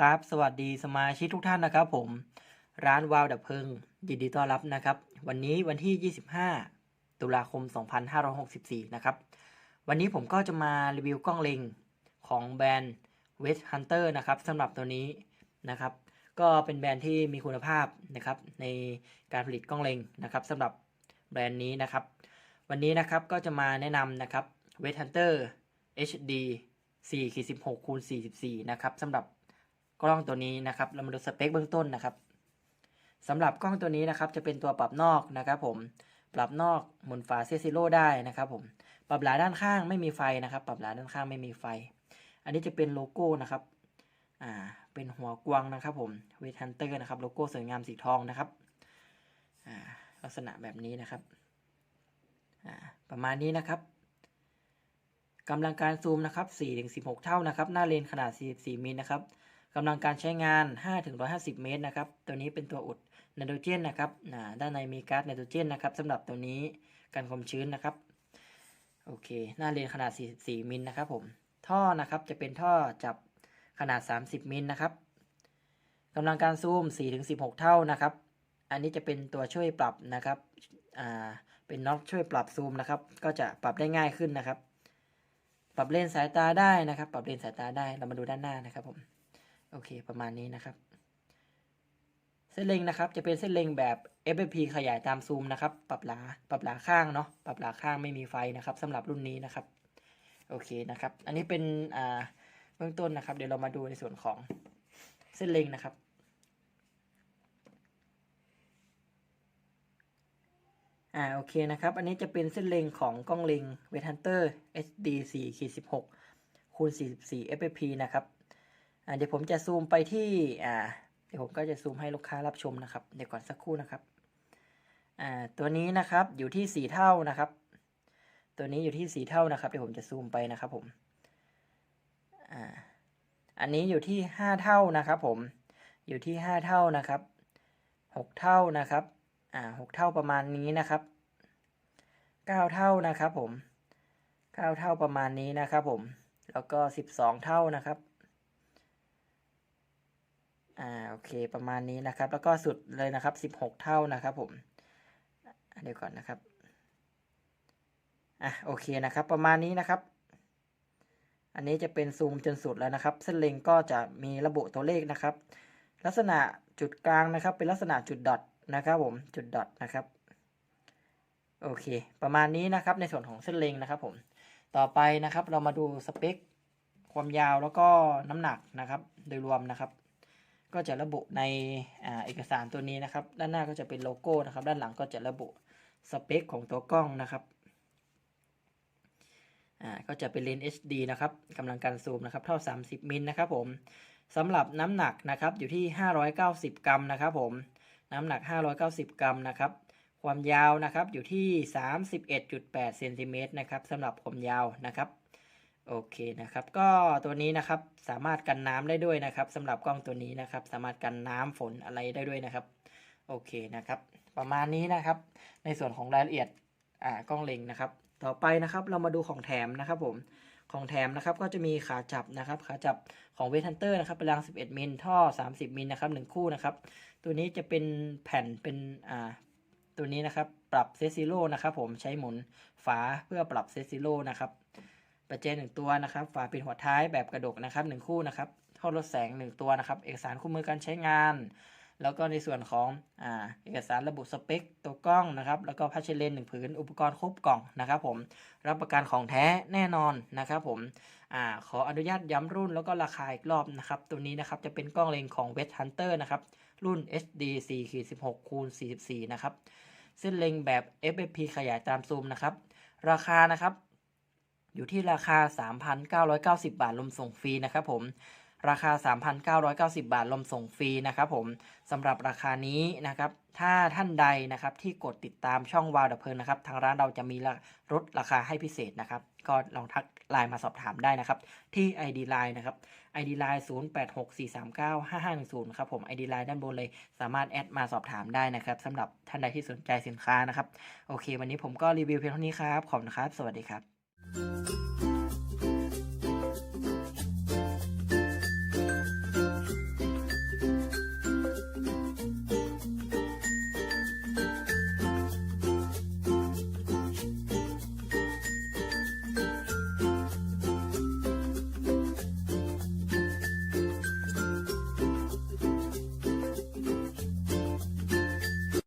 ครับ สวัสดีสมาชิกทุกท่านนะครับผม ร้านวาวดับเพลิง ยินดีต้อนรับนะครับ วันนี้วันที่ 25 ตุลาคม 2564 นะครับ วันนี้ผมก็จะมารีวิวกล้องเล็งของแบรนด์ West Hunter นะครับสำหรับตัวนี้นะครับ ก็เป็นแบรนด์ที่มีคุณภาพนะครับ ในการผลิตกล้องเล็งนะครับสำหรับแบรนด์นี้นะครับ วันนี้นะครับก็จะมาแนะนำนะครับ West Hunter HD 4 16คูณ44 นะครับสำหรับ กล้องตัวนี้นะครับ เรามาดูสเปคเบื้องต้นนะครับสำหรับกล้องตัวนี้นะครับ จะเป็นตัวปรับนอกนะครับ ผม ปรับนอกหมุนฝาเซซิโร่ได้นะครับ ผม ปรับหลาด้านข้างไม่มีไฟนะครับ ปรับหลาด้านข้างไม่มีไฟ อันนี้จะเป็นโลโก้นะครับ อ่า เป็นหัวกวางนะครับผมเวทันเตอร์นะครับ โลโก้สวยงามสีทองนะครับ อ่า ลักษณะแบบนี้นะครับ อ่า ประมาณนี้นะครับกำลังการซูมนะครับ4-16 เท่านะครับ หน้าเลนขนาด 44มิลนะครับ กำลังการใช้งาน 5-150 เมตรนะครับ ตัวนี้เป็นตัวอุดไนโตรเจนนะครับด้านในมีก๊าซไนโตรเจนนะครับสำหรับตัวนี้กันความชื้นนะครับ โอเค หน้าเลนขนาด 44 มิลนะครับผม ท่อนะครับจะเป็นท่อจับขนาด 30 มิลนะครับกำลังการซูม 4-16 เท่านะครับ อันนี้จะเป็นตัวช่วยปรับนะครับ อ่า เป็นน็อตช่วยปรับซูมนะครับ ก็จะปรับได้ง่ายขึ้นนะครับ ปรับเลนสายตาได้นะครับ ปรับเลนสายตาได้ เรามาดูด้านหน้านะครับผม โอเค ประมาณนี้นะครับ เส้นเล็งนะครับ จะเป็นเส้นเล็งแบบ FFP ขยายตามซูมนะครับ ปรับหลา ปรับหลาข้างเนาะ ปรับหลาข้างไม่มีไฟนะครับสำหรับรุ่นนี้นะครับ โอเคนะครับ อันนี้เป็นอ่าเบื้องต้นนะครับ เดี๋ยวเรามาดูในส่วนของเส้นเล็งนะครับอ่าโอเคนะครับ อันนี้จะเป็นเส้นเล็งของกล้องเล็ง w e t Hunter HD 4ขีด16คูณ44 fp นะครับ เดี๋ยวผมจะซูมไปที่อ่าเดี๋ยวผมก็จะซูมให้ลูกค้ารับชมนะครับ เดี๋ยวก่อนสักครู่นะครับอ่าตัวนี้นะครับอยู่ที่ 4 เท่านะครับ ตัวนี้อยู่ที่ 4 เท่านะครับ เดี๋ยวผมจะซูมไปนะครับผมอ่าอันนี้อยู่ที่ 5 เท่านะครับ ผมอยู่ที่ 5 เท่านะครับ 6 เท่านะครับอ่าหกเท่าประมาณนี้นะครับเก้าเท่านะครับผมเก้าเท่าประมาณนี้นะครับผม แล้วก็สิบสองเท่านะครับ อ่าโอเคประมาณนี้นะครับ แล้วก็สุดเลยนะครับสิบหกเท่านะครับผมเดี๋ยวก่อนนะครับอะโอเคนะครับ ประมาณนี้นะครับ อันนี้จะเป็นซูมจนสุดแล้วนะครับ เส้นเล็งก็จะมีระบุตัวเลขนะครับ ลักษณะจุดกลางนะครับ เป็นลักษณะจุดดอทนะครับผมจุดดอทนะครับโอเค ประมาณนี้นะครับในส่วนของเส้นเล็งนะครับผมต่อไปนะครับเรามาดูสเปค ความยาวแล้วก็น้ำหนักนะครับ โดยรวมนะครับ ก็จะระบุในอเอกสารตัวนี้นะครับ ด้านหน้าก็จะเป็นโลโก้นะครับ ด้านหลังก็จะระบุสเปคของตัวกล้องนะครับก็จะเป็นเลนส์ HD นะครับกำลังการซูมนะครับเท่า 30 มิลนะครับผมสำหรับน้ำหนักนะครับอยู่ที่ 590 กรัมนะครับผมน้ำหนัก 590 กรัมนะครับความยาวนะครับอยู่ที่ 31.8เซนติเมตรนะครับสำหรับความยาวนะครับ โอเคนะครับ ก็ตัวนี้นะครับสามารถกันน้ำได้ด้วยนะครับสำหรับกล้องตัวนี้นะครับ สามารถกันน้ำฝนอะไรได้ด้วยนะครับ โอเคนะครับ ประมาณนี้นะครับ ในส่วนของรายละเอียดอ่ากล้องเล็งนะครับ ต่อไปนะครับเรามาดูของแถมนะครับผมของแถมนะครับก็จะมีขาจับนะครับ ขาจับของเวทันเตอร์นะครับเป็นราง 11 มิลท่อ 30 มิลนะครับ1คู่นะครับ ตัวนี้จะเป็นแผ่นเป็นอ่าตัวนี้นะครับ ปรับเซซิโลนะครับผมใช้หมุนฝาเพื่อปรับเซซิโลนะครับ ประแจหนึ่งตัวนะครับ ฝาปิดหัวท้ายแบบกระดกนะครับหนึ่งคู่นะครับท่อลดแสงหนึ่งตัวนะครับ เอกสารคู่มือการใช้งาน แล้วก็ในส่วนของอเอกสารระบุสเปค ตัวกล้องนะครับ แล้วก็พัชเลนหนึ่งผืน อุปกรณ์ครบกล่องนะครับ ผม รับประกันของแท้แน่นอนนะครับ ผมอขออนุญาตย้ำรุ่นแล้วก็ราคาอีกรอบนะครับ ตัวนี้นะครับจะเป็นกล้องเลนของ West Hunter นะครับ รุ่น HD 4 16คูณ44 นะครับ เส้นเล็งแบบ FFP ขยายตามซูมนะครับ ราคานะครับ อยู่ที่ราคา 3,990 บาทรวมส่งฟรีนะครับผมราคา 3,990 บาทรวมส่งฟรีนะครับผมสำหรับราคานี้นะครับ ถ้าท่านใดนะครับที่กดติดตามช่องวาวดับเพลินนะครับ ทางร้านเราจะมีลดราคาให้พิเศษนะครับ ก็ลองทักไลน์มาสอบถามได้นะครับ ที่ ID Line นะครับ ID Line 0864395510ครับผม ID Line ด้านบนเลย สามารถแอดมาสอบถามได้นะครับสำหรับท่านใดที่สนใจสินค้านะครับ โอเค วันนี้ผมก็รีวิวเพียงเท่านี้ครับ ขอบคุณครับ สวัสดีครับ Thank you.